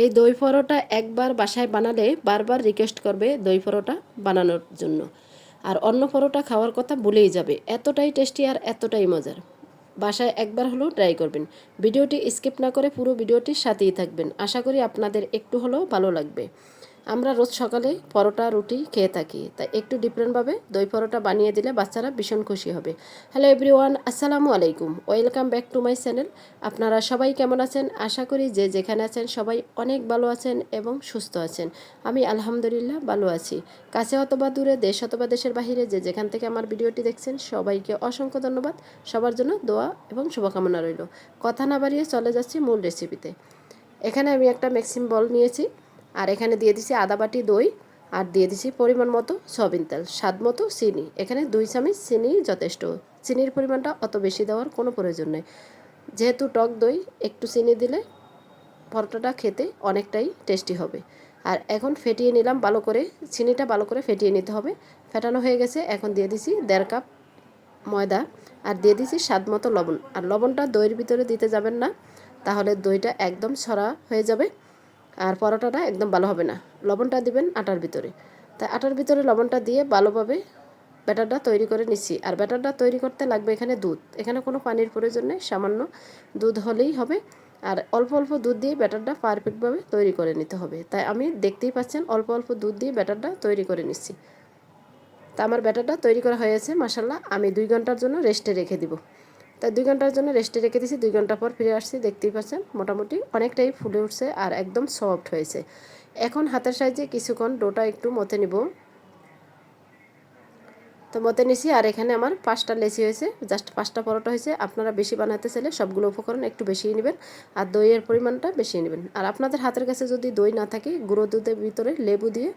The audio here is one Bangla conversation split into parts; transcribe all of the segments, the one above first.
এই দই পরোটা একবার বাসায় বানালে বারবার রিকোয়েস্ট করবে দই পরোটা বানানোর জন্য। আর অন্য পরোটা খাওয়ার কথা ভুলেই যাবে। এতটাই টেস্টি আর এতটাই মজার। বাসায় একবার হলেও ট্রাই করবেন। ভিডিওটি স্কিপ না করে পুরো ভিডিওটির সাথেই থাকবেন। আশা করি আপনাদের একটু হলেও ভালো লাগবে। আমরা রোজ সকালে পরোটা, রুটি খেয়ে থাকি। তাই একটু ডিফারেন্টভাবে দই পরোটা বানিয়ে দিলে বাচ্চারা ভীষণ খুশি হবে। হ্যালো এভরিওয়ান আসসালামু আলাইকুম। Welcome back to my channel আপনারা সবাই কেমন আছেন? আশা করি যে যেখানে আছেন সবাই অনেক ভালো আছেন এবং সুস্থ আছেন। আমি আলহামদুলিল্লাহ ভালো আছি। কাছে অথবা দূরে, দেশ অথবা দেশের বাহিরে যে যেখান থেকে আমার ভিডিওটি দেখছেন, সবাইকে অসংখ্য ধন্যবাদ। সবার জন্য দোয়া এবং শুভকামনা রইল। কথা না বাড়িয়ে চলে যাচ্ছি মূল রেসিপিতে এখানে আমি একটা ম্যাক্সিম বল নিয়েছি। আর এখানে দিয়ে দিছি আদা বাটি, দই, আর দিয়ে দিছি পরিমাণ মতো সয়াবিন তেল, স্বাদ মতো চিনি। এখানে দুই চামচ চিনি যথেষ্ট। চিনির পরিমাণটা অত বেশি দেওয়ার কোনো প্রয়োজন নেই। যেহেতু টক দই, একটু চিনি দিলে পরোটাটা খেতে অনেকটাই টেস্টি হবে। আর এখন ফেটিয়ে নিলাম ভালো করে, চিনিটা ভালো করে ফেটিয়ে নিতে হবে। ফেটানো হয়ে গেছে, এখন দিয়ে দিছি দেড় কাপ ময়দা, আর দিয়ে দিছি স্বাদ মতো লবণ। আর লবণটা দইয়ের ভিতরে দিতে যাবেন না, তাহলে দইটা একদম সরা হয়ে যাবে। আর পরোটাটা একদম ভালো হবে না। লবণটা দিবেন আটার ভিতরে। তাই আটার ভিতরে লবণটা দিয়ে ভালোভাবে ব্যাটারটা তৈরি করে নিচ্ছি। আর ব্যাটারটা তৈরি করতে লাগবে এখানে দুধ। এখানে কোনো পানির প্রয়োজন নেই, সামান্য দুধ হলেই হবে। আর অল্প অল্প দুধ দিয়ে ব্যাটারটা পারফেক্টভাবে তৈরি করে নিতে হবে। তাই আমি দেখতেই পাচ্ছেন অল্প অল্প দুধ দিয়ে ব্যাটারটা তৈরি করে নিচ্ছি। তা আমার ব্যাটারটা তৈরি করা হয়েছে মাসাল্লাহ আমি দুই ঘণ্টার জন্য রেস্টে রেখে দিব। তাই দুই ঘণ্টার জন্য রেস্টে রেখে দিয়েছি। দুই ঘণ্টা পর ফিরে আসছি, দেখতেই পাচ্ছেন মোটামুটি অনেকটাই ফুলে উঠছে আর একদম সফট হয়েছে। এখন হাতের সাহায্যে কিছুক্ষণ ডোটা একটু মতে নিব। তো মতে নিছি আর এখানে আমার পাঁচটা লেচি হয়েছে, জাস্ট পাঁচটা পরোটা হয়েছে। আপনারা বেশি বানাতে চাইলে সবগুলো উপকরণ একটু বেশিই নেবেন আর দইয়ের পরিমাণটা বেশি নেবেন। আর আপনাদের হাতের কাছে যদি দই না থাকে, গুঁড়ো দুধের ভিতরে লেবু দিয়ে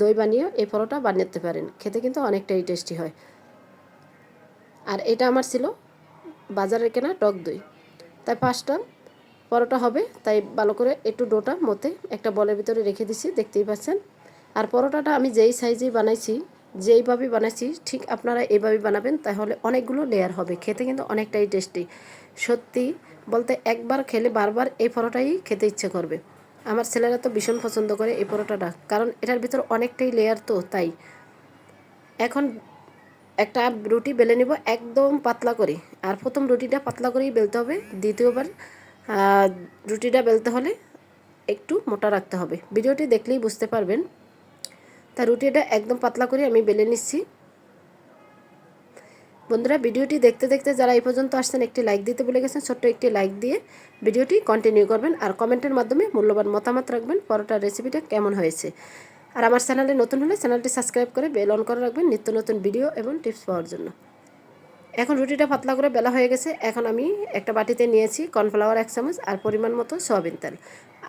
দই বানিয়ে এই পরোটা বানাতে পারেন। খেতে কিন্তু অনেকটাই টেস্টি হয়। আর এটা আমার ছিল বাজারের কেনা টক দই। তাই পাঁচটা, পরোটা হবে, তাই ভালো করে একটু ডোটা মতে একটা বলের ভিতরে রেখে দিছি, দেখতেই পাচ্ছেন। আর পরোটাটা আমি যেই সাইজেই বানাইছি যেইভাবে বানাইছি, ঠিক আপনারা এইভাবে বানাবেন, তাহলে অনেকগুলো লেয়ার হবে। খেতে কিন্তু অনেকটাই টেস্টি সত্যি বলতে একবার খেলে বারবার এই পরোটাই খেতে ইচ্ছে করবে। আমার ছেলেরা তো ভীষণ পছন্দ করে এই পরোটাটা, কারণ এটার ভিতর অনেকটাই লেয়ার তো, তাই। এখন একটা রুটি বেলে নেব, একদম পাতলা করে। আর প্রথম রুটিটা পাতলা করেই বেলতে হবে, দ্বিতীয়বার রুটিটা বেলতে হলে একটু মোটা রাখতে হবে। ভিডিওটি দেখলেই বুঝতে পারবেন। তা রুটিটা একদম পাতলা করে আমি বেলে নিচ্ছি। বন্ধুরা, ভিডিওটি দেখতে দেখতে যারা এই পর্যন্ত আসছেন, একটি লাইক দিতে বলে গেছেন, ছোট্ট একটি লাইক দিয়ে ভিডিওটি কন্টিনিউ করবেন। আর কমেন্টের মাধ্যমে মূল্যবান মতামত রাখবেন। পরোটার রেসিপিটা কেমন হয়েছে? আর আমার চ্যানেলে নতুন হলে চ্যানেলটি সাবস্ক্রাইব করে বেল অন করে রাখবেন নিত্য নতুন ভিডিও এবং টিপস পাওয়ার জন্য। এখন রুটিটা পাতলা করে বেলা হয়ে গেছে। এখন আমি একটা বাটিতে নিয়েছি কর্নফ্লাওয়ার এক চামচ আর পরিমাণ মতো সয়াবিন তেল।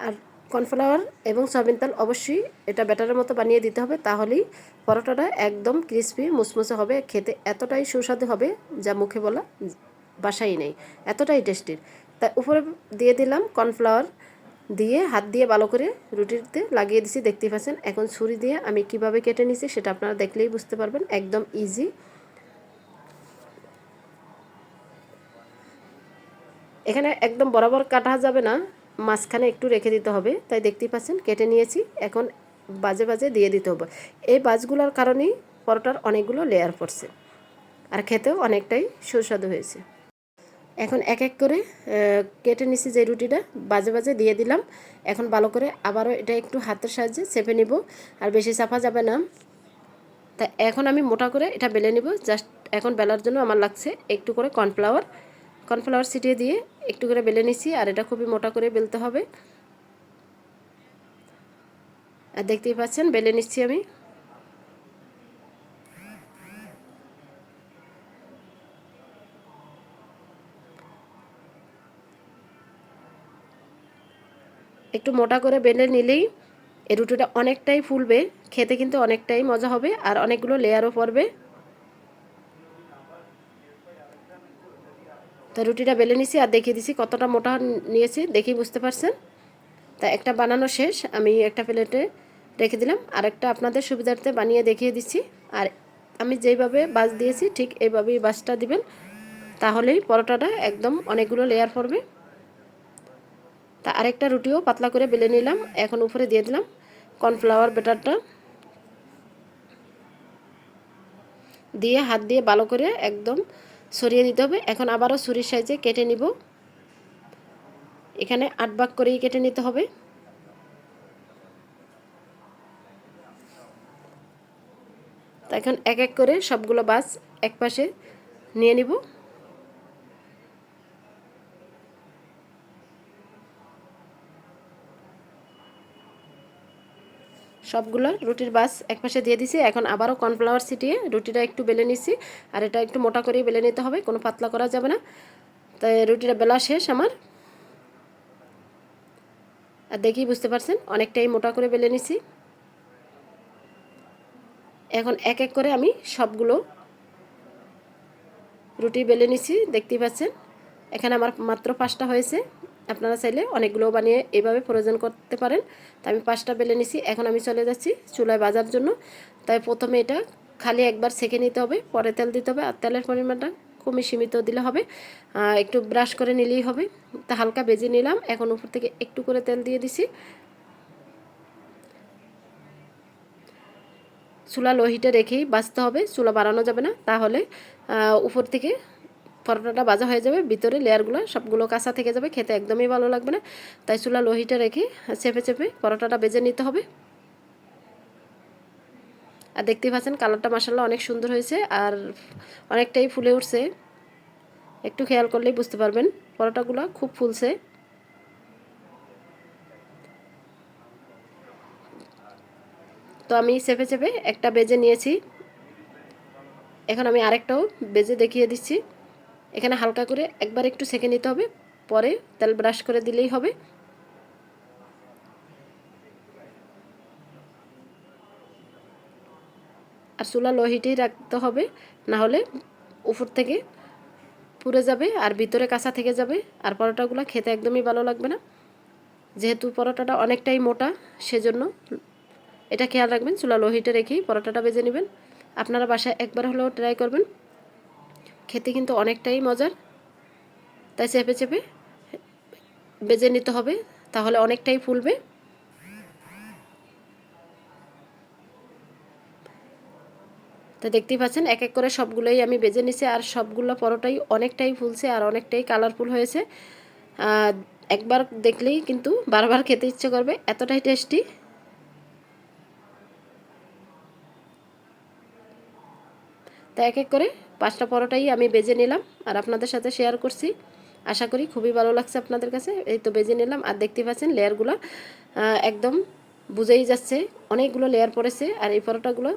আর কর্নফ্লাওয়ার এবং সয়াবিন তেল অবশ্যই এটা ব্যাটারের মতো বানিয়ে দিতে হবে, তাহলেই পরোটাটা একদম ক্রিসপি, মুসমুসে হবে, খেতে এতটাই সুস্বাদু হবে যা মুখে বলা বাসাই নেই, এতটাই টেস্টির তাই উপরে দিয়ে দিলাম কর্নফ্লাওয়ার দিয়ে হাত দিয়ে ভালো করে রুটিতে লাগিয়ে দিছি দেখতে পাচ্ছেন। এখন ছুরি দিয়ে আমি কীভাবে কেটে নিছি সেটা আপনারা দেখলেই বুঝতে পারবেন, একদম ইজি এখানে একদম বরাবর কাটা যাবে না, মাঝখানে একটু রেখে দিতে হবে। তাই দেখতেই পাচ্ছেন, কেটে নিয়েছি, এখন বাজে বাজে দিয়ে দিতে হবে। এই বাজগুলোর কারণেই পরোটার অনেকগুলো লেয়ার পড়ছে, আর খেতেও অনেকটাই সুস্বাদু হয়েছে। এখন এক এক করে কেটে নিছি যে রুটিটা, বাজে বাজে দিয়ে দিলাম। এখন ভালো করে আবারও এটা একটু হাতের সাহায্যে চেপে নিব, আর বেশি চাপা যাবে না। তা এখন আমি মোটা করে এটা বেলে নিব, জাস্ট এখন বেলার জন্য আমার লাগছে একটু করে কর্নফ্লাওয়ার। কর্নফ্লাওয়ার ছিটিয়ে দিয়ে একটু করে বেলে নিছি, আর এটা খুবই মোটা করে বেলতে হবে। আর দেখতেই পাচ্ছেন, বেলে নিচ্ছি আমি। একটু মোটা করে বেলে নিলেই এই রুটিটা অনেকটাই ফুলবে, খেতে কিন্তু অনেকটাই মজা হবে আর অনেকগুলো লেয়ারও পড়বে। তো রুটিটা বেলে নিছি আর দেখিয়ে দিছি কতটা মোটা নিয়েছি দেখি বুঝতে পারছেন? তা একটা বানানো শেষ, আমি একটা প্লেটে রেখে দিলাম আর একটা আপনাদের সুবিধার্থে বানিয়ে দেখিয়ে দিচ্ছি। আর আমি যেইভাবে বাস দিয়েছি ঠিক এইভাবেই বাসটা দিবেন, তাহলেই পরোটাটা একদম অনেকগুলো লেয়ার পড়বে। তা আরেকটা রুটিও পাতলা করে বেলে নিলাম, এখন উপরে দিয়ে দিলাম কর্নফ্লাওয়ার ব্যাটারটা। দিয়ে হাত দিয়ে ভালো করে একদম সরিয়ে দিতে হবে, এখন আবারও ছুরির সাইজে কেটে নিব। এখানে আট ভাগ করেই কেটে নিতে হবে। তা এখন এক এক করে সবগুলো বাস এক পাশে নিয়ে নিব। সবগুলো রুটির বাস এক পাশে দিয়ে দিছি। এখন আবারও কর্নফ্লাওয়ার ছিটিয়ে রুটিটা একটু বেলে নিছি। আর এটা একটু মোটা করেই বেলে নিতে হবে, কোনো পাতলা করা যাবে না। তাই রুটিটা বেলা শেষ আমার। আর দেখি বুঝতে পারছেন, অনেকটাই মোটা করে বেলে নিছি। এখন এক এক করে আমি সবগুলো রুটি বেলে নিছি, দেখতেই পাচ্ছেন। এখানে আমার মাত্র পাঁচটা হয়েছে। আপনারা চাইলে অনেকগুলো বানিয়ে এভাবে প্রয়োজন করতে পারেন। তাই আমি পাঁচটা বেলে নিছি, এখন আমি চলে যাচ্ছি চুলায় বাজার জন্য। তাই প্রথমে এটা খালি একবার সেঁকে নিতে হবে, পরে তেল দিতে হবে, আর তেলের পরিমাণটা কমে সীমিত দিলে হবে। একটু ব্রাশ করে নিলেই হবে। তা হালকা বেজে নিলাম, এখন উপর থেকে একটু করে তেল দিয়ে দিছি। চুলা লোহিটা রেখেই বাঁচতে হবে, চুলা বাড়ানো যাবে না। তাহলে উপর থেকে পরোটাটা ভাজা হয়ে যাবে, ভিতরে লেয়ারগুলো সবগুলো কাঁচা থেকে যাবে, খেতে একদমই ভালো লাগবে না। তাই চুলা লোহিটা রেখে চেপে চেপে পরোটাটা বেজে নিতে হবে। আর দেখতেই পাচ্ছেন কালারটা মাসাল্লাহ অনেক সুন্দর হয়েছে আর অনেকটাই ফুলে উঠছে। একটু খেয়াল করলেই বুঝতে পারবেন পরোটাগুলো খুব ফুলছে। তো আমি চেপে চেপে একটা বেজে নিয়েছি। এখন আমি আরেকটাও বেজে দেখিয়ে দিচ্ছি। এখানে হালকা করে একবার একটু সেঁকে নিতে হবে, পরে তেল ব্রাশ করে দিলেই হবে। আর চুলা লোহিটেই রাখতে হবে না হলে উপর থেকে পুড়ে যাবে আর ভিতরে কাঁচা থেকে যাবে, আর পরোটাগুলো খেতে একদমই ভালো লাগবে না। যেহেতু পরোটাটা অনেকটাই মোটা, সেজন্য এটা খেয়াল রাখবেন, চুলা লোহিটে রেখেই পরোটাটা বেজে নেবেন। আপনারা বাসায় একবার হলেও ট্রাই করবেন। খেতে কিন্তু অনেকটাই মজার। তাই চেপে চেপে বেজে নিতে হবে, তাহলে অনেকটাই ফুলবে। তো দেখতেই পাচ্ছেন এক এক করে সবগুলোই আমি বেজে নিছি, আর সবগুলো পরোটাই অনেকটাই ফুলছে আর অনেকটাই কালারফুল হয়েছে। একবার দেখলেই কিন্তু বারবার খেতে ইচ্ছে করবে, এতটাই টেস্টি তো এক এক করে পাঁচটা পরোটাই আমি বেজে নিলাম আর আপনাদের সাথে শেয়ার করছি। আশা করি খুবই ভালো লাগছে আপনাদের কাছে। এই তো বেজে নিলাম আর দেখতে পাচ্ছেন লেয়ারগুলো একদম বুঝেই যাচ্ছে। অনেকগুলো লেয়ার পড়েছে আর এই পরোটাগুলো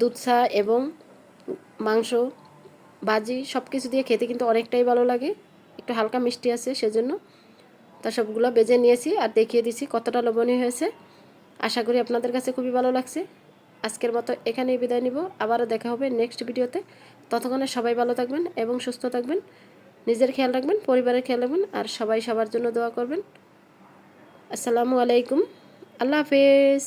দুধ চা এবং মাংস, ভাজি সব কিছু দিয়ে খেতে কিন্তু অনেকটাই ভালো লাগে। একটু হালকা মিষ্টি আছে সেজন্য। তা সবগুলো বেজে নিয়েছি আর দেখিয়ে দিছি কতটা লবণীয় হয়েছে। আশা করি আপনাদের কাছে খুবই ভালো লাগছে। আজকের মতো এখানেই বিদায় নিব। আবারও দেখা হবে নেক্সট ভিডিওতে। ততক্ষণে সবাই ভালো থাকবেন এবং সুস্থ থাকবেন। নিজের খেয়াল রাখবেন, পরিবারের খেয়াল রাখবেন আর সবাই সবার জন্য দোয়া করবেন। আসসালামু আলাইকুম। আল্লাহ হাফেজ।